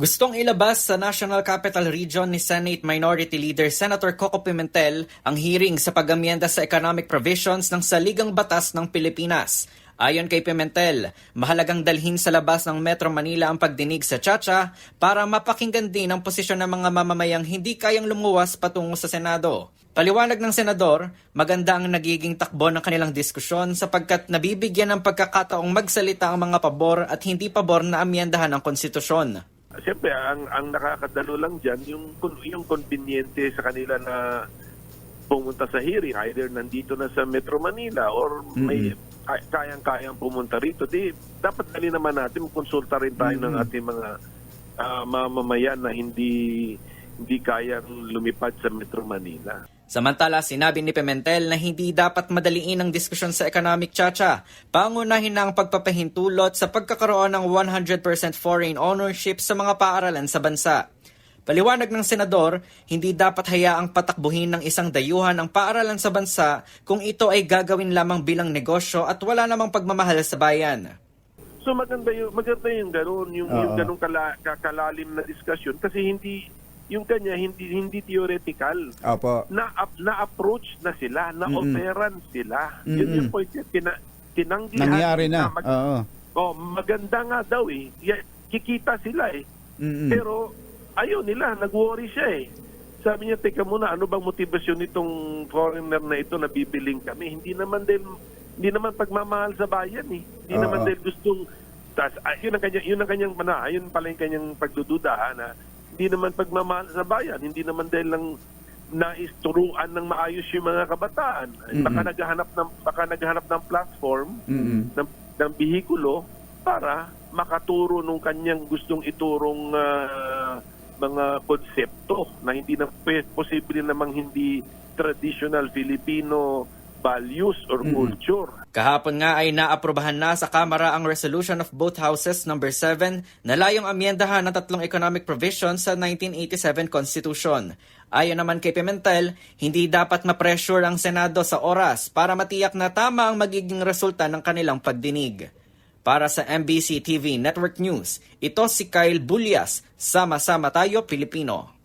Gustong ilabas sa National Capital Region ni Senate Minority Leader Senator Coco Pimentel ang hearing sa pag-amyenda sa economic provisions ng Saligang Batas ng Pilipinas. Ayon kay Pimentel, mahalagang dalhin sa labas ng Metro Manila ang pagdinig sa Chacha para mapakinggan din ang posisyon ng mga mamamayang hindi kayang lumuwas patungo sa Senado. Paliwanag ng senador, maganda ang nagiging takbo ng kanilang diskusyon sapagkat nabibigyan ng pagkakataong magsalita ang mga pabor at hindi pabor na amyendahan ng konstitusyon. Siyempre, ang, ang nakakadalo lang dyan, yung, yung conveniente sa kanila na pumunta sa hearing, either nandito na sa Metro Manila or may kay- kayang-kayang pumunta rito, di, dapat dali naman natin, konsulta rin tayo ng ating mga ah, mamamayan na hindi hindi kayang lumipad sa Metro Manila. Samantala, sinabi ni Pimentel na hindi dapat madaliin ang diskusyon sa economic chacha. Pangunahin na ang pagpapahintulot sa pagkakaroon ng 100% foreign ownership sa mga paaralan sa bansa. Paliwanag ng senador, hindi dapat hayaang patakbuhin ng isang dayuhan ang paaralan sa bansa kung ito ay gagawin lamang bilang negosyo at wala namang pagmamahal sa bayan. So maganda yung maganda yung ganoon, yung, yung ganung kala, kakalalim na diskusyon kasi hindi yung kanya hindi hindi theoretical. Opo. na na approach na sila, na operan sila. Yun Mm-mm. yung point niya, tina, tinanggihan Nangyari na. mag- Oo. oh, maganda nga daw eh. Kikita sila eh. Mm-mm. Pero ayaw nila, nag-worry siya eh. Sabi niya, teka muna, ano bang motivasyon nitong foreigner na ito na bibiling kami? Hindi naman din hindi naman pagmamahal sa bayan eh. Hindi Oo. naman din gustong tas, ah, yun ang kanyang yun ang kanyang mana, yun pala yung kanyang pagdududa ha, na hindi naman pagmamahal sa bayan, hindi naman dahil lang nais turuan ng maayos yung mga kabataan. Baka naghahanap ng baka naghahanap ng platform Mm-mm. ng, ng bihikulo para makaturo nung kanyang gustong iturong ah, mga konsepto na hindi na posible namang hindi traditional Filipino values or culture. Kahapon nga ay naaprubahan na sa Kamara ang resolution of both houses number 7 na layong amyendahan ng tatlong economic provisions sa 1987 Constitution. Ayon naman kay Pimentel, hindi dapat ma-pressure ang Senado sa oras para matiyak na tama ang magiging resulta ng kanilang pagdinig. Para sa MBC TV Network News, ito si Kyle Bulyas. Sama-sama tayo Pilipino.